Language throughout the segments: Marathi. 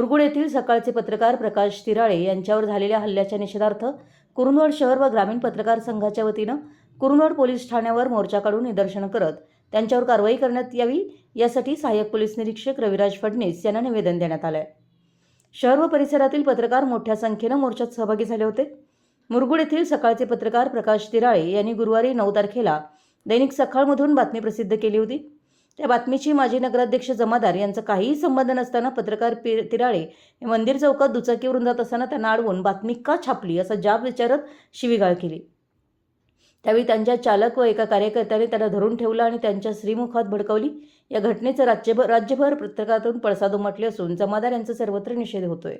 मुरगुड येथील सकाळचे पत्रकार प्रकाश तिराळे यांच्यावर झालेल्या हल्ल्याच्या निषेधार्थ कुरुंदवाड शहर व ग्रामीण पत्रकार संघाच्या वतीनं कुरुंदवाड पोलीस ठाण्यावर मोर्चा काढून निदर्शनं करत त्यांच्यावर कारवाई करण्यात यावी यासाठी सहाय्यक पोलीस निरीक्षक रविराज फडणीस यांना निवेदन देण्यात आलं आहे शहर व परिसरातील पत्रकार मोठ्या संख्येनं मोर्चात सहभागी झाले होते. मुरगुड येथील सकाळचे पत्रकार प्रकाश तिराळे यांनी गुरुवारी नऊ तारखेला दैनिक सकाळमधून बातमी प्रसिद्ध केली होती. त्या बातमीची माजी नगराध्यक्ष जमादार यांचा काहीही संबंध नसताना पत्रकार पि तिराळे हे मंदिर चौकात दुचाकीवरून जात असताना त्यांना अडवून बातमी का छापली असा जाब विचारत शिवीगाळ केली. त्यावेळी त्यांच्या चालक व एका कार्यकर्त्याने त्यांना धरून ठेवलं आणि त्यांच्या श्रीमुखात भडकवली. या घटनेचं राज्यभर राज्यभर पत्रकारातून पळसाद उमटले असून जमादार यांचा सर्वत्र निषेध होतोय.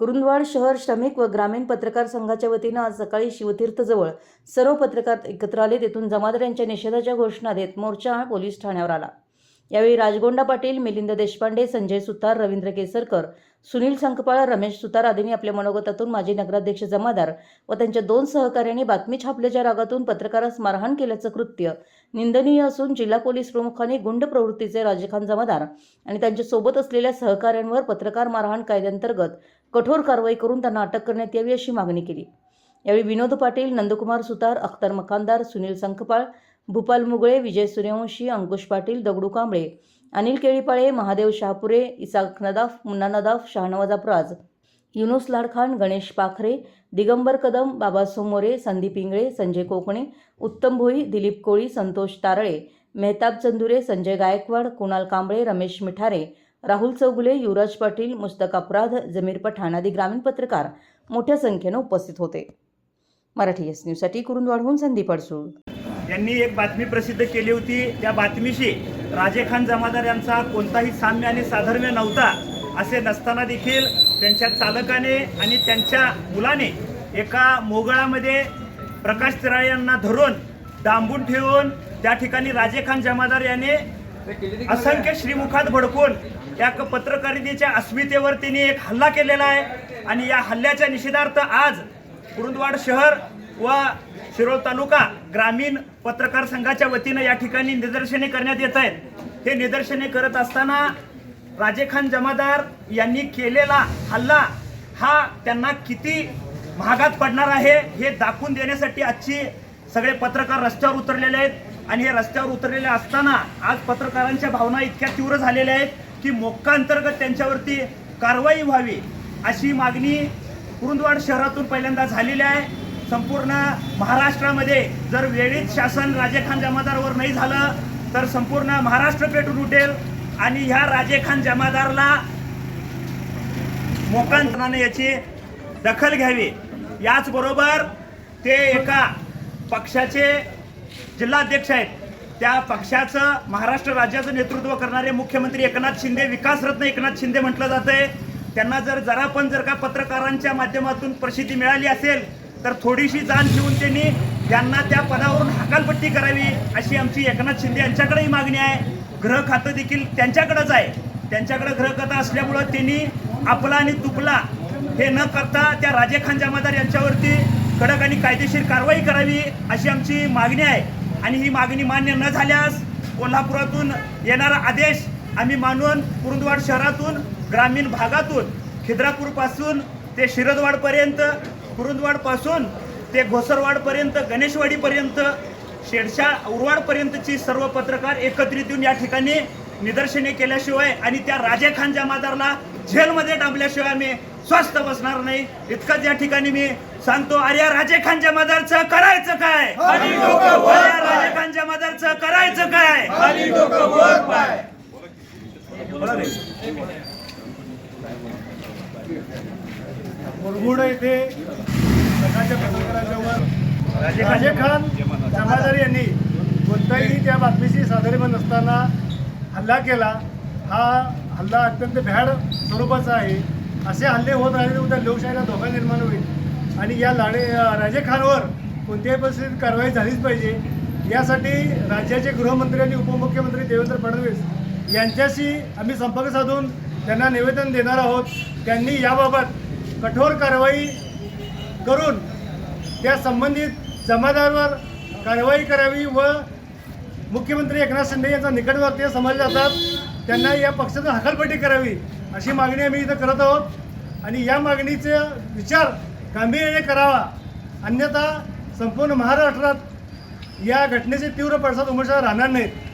कुरुंदवाड शहर श्रमिक व ग्रामीण पत्रकार संघाच्या वतीनं आज सकाळी शिवतीर्थजवळ सर्व पत्रकार एकत्र आले. तेथून जमादार यांच्या निषेधाच्या घोषणा देत मोर्चा पोलीस ठाण्यावर आला. यावेळी राजगोंडा पाटील मिलिंद देशपांडे संजय सुतार रवींद्र केसरकर सुनील संकपाळ रमेश सुतार आदींनी आपल्या मनोगतातून माजी नगराध्यक्ष जमादार व त्यांच्या दोन सहकाऱ्यांनी बातमी छापल्याच्या रागातून पत्रकारास मारहाण केल्याचं कृत्य निंदनीय असून जिल्हा पोलीस प्रमुखांनी गुंड प्रवृत्तीचे राजखान जमादार आणि त्यांच्यासोबत असलेल्या सहकाऱ्यांवर पत्रकार मारहाण कायद्यांतर्गत कठोर कारवाई करून त्यांना अटक करण्यात यावी अशी मागणी केली. यावेळी विनोद पाटील नंदकुमार सुतार अख्तर मकानदार सुनील संखपाळ भूपाल मुगळे विजय सूर्यवंशी अंकुश पाटील दगडू कांबळे अनिल केळीपाळे महादेव शहापुरे इसाक नदाफ मुन्ना नदाफ शहानवाज अपराज युनुस लाडखान गणेश पाखरे दिगंबर कदम बाबा सोमोरे संदीप इंगळे संजय कोकणे उत्तम भोई दिलीप कोळी संतोष तारळे मेहताब चंदुरे संजय गायकवाड कुणाल कांबळे रमेश मिठारे राहुल चौगुले युवराज पाटील मुस्तक अपराध जमीर पठाण आदी ग्रामीण पत्रकार मोठ्या संख्येनं उपस्थित होते. मराठी एस न्यूजसाठी कुरुंदवाडहून संदीप अडसूळ. यांनी एक बातमी प्रसिद्ध केली होती. त्या बातमीशी राजे खान जमादार यांचा कोणताही साम्य आणि साधर्म्य नव्हता असे नसताना देखील त्यांच्या चालकाने आणि त्यांच्या मुलाने एका मोगळामध्ये प्रकाश तिराळे यांना धरून डांबून ठेवून त्या ठिकाणी राजे खान जमादार याने असंख्य श्रीमुखात भडकून या पत्रकारितेच्या अस्मितेवर त्यांनी एक हल्ला केलेला आहे. आणि या हल्ल्याच्या निषेधार्थ आज कुरुंदवाड शहर व शिरोळ तालुका ग्रामीण पत्रकार संघाच्या वतीनं या ठिकाणी निदर्शने करण्यात येत आहेत. हे निदर्शने करत असताना राजेखान जमादार यांनी केलेला हल्ला हा त्यांना किती महागात पडणार आहे हे दाखवून देण्यासाठी आजची सगळे पत्रकार रस्त्यावर उतरलेले आहेत. आणि हे रस्त्यावर उतरलेले असताना आज पत्रकारांच्या भावना इतक्या तीव्र झालेल्या आहेत की मोक्काअंतर्गत त्यांच्यावरती कारवाई व्हावी अशी मागणी कुरुंदवाड शहरातून पहिल्यांदा झालेली आहे. संपूर्ण महाराष्ट्रामध्ये जर वेळीत शासन राजेखान जमादारवर नाही झालं तर संपूर्ण महाराष्ट्र पेटून उठेल आणि ह्या राजेखान जमादारला मोकांतराने याची दखल घ्यावी. याचबरोबर ते एका पक्षाचे जिल्हाध्यक्ष आहेत. त्या पक्षाचं महाराष्ट्र राज्याचं नेतृत्व करणारे मुख्यमंत्री एकनाथ शिंदे विकासरत्न एकनाथ शिंदे म्हटलं जातंय. त्यांना जर जरा पण जर का पत्रकारांच्या माध्यमातून प्रसिद्धी मिळाली असेल तर थोडीशी जाण ठेवून त्यांनी यांना त्या पदावरून हकालपट्टी करावी अशी आमची एकनाथ शिंदे यांच्याकडेही मागणी आहे. ग्रह खातं देखील त्यांच्याकडंच आहे. त्यांच्याकडे ग्रह खातं असल्यामुळं त्यांनी आपला आणि तुपला हे न करता त्या राजे खान जमादार यांच्यावरती कडक आणि कायदेशीर कारवाई करावी अशी आमची मागणी आहे. आणि ही मागणी मान्य न झाल्यास कोल्हापुरातून येणारा आदेश आम्ही मानून कुरुंदवाड शहरातून ग्रामीण भागातून खिद्रापूरपासून ते शिरदवाडपर्यंत कुरुंदवाडपासून ते घोसरवाडपर्यंत गणेशवाडीपर्यंत शेडशा उरवाडपर्यंतची सर्व पत्रकार एकत्रित येऊन या ठिकाणी निदर्शने केल्याशिवाय आणि त्या राजे खान जमादारला झेलमध्ये डांबल्याशिवाय आम्ही स्वस्थ बसणार नाही. इतकंच या ठिकाणी मी सांगतो अरे राजे खान जमादारचं करायचं काय? अरे राजे खान जमादारचं करायचं काय? बोला रे. मुरगुड येथे सकाळच्या पत्रकारांच्या वर राजे खान राजे खान जमादार यांनी कोणत्याही त्या बातमीशी साधारण नसताना हल्ला केला. हा हल्ला अत्यंत भ्याड स्वरूपाचा आहे. असे हल्ले होत राहिले तर उद्या लोकशाहीला धोका निर्माण होईल. आणि या लाडे राजे खानवर कोणत्याही परिस्थितीत कारवाई झालीच पाहिजे. यासाठी राज्याचे गृहमंत्री आणि उपमुख्यमंत्री देवेंद्र फडणवीस यांच्याशी आम्ही संपर्क साधून त्यांना निवेदन देणार आहोत. त्यांनी याबाबत कठोर कारवाई करून त्या संबंधित जमादारवर कारवाई करावी व मुख्यमंत्री एकनाथ शिंदे यांचा निकटवर्तीय समजले जातात त्यांना या पक्षाचं हकालपट्टी करावी अशी मागणी आम्ही इथं करत आहोत. आणि या मागणीचे विचार गांभीर्याने करावा. अन्यथा संपूर्ण महाराष्ट्रात या घटनेचे तीव्र पडसाद उमटणार राहणार नाहीत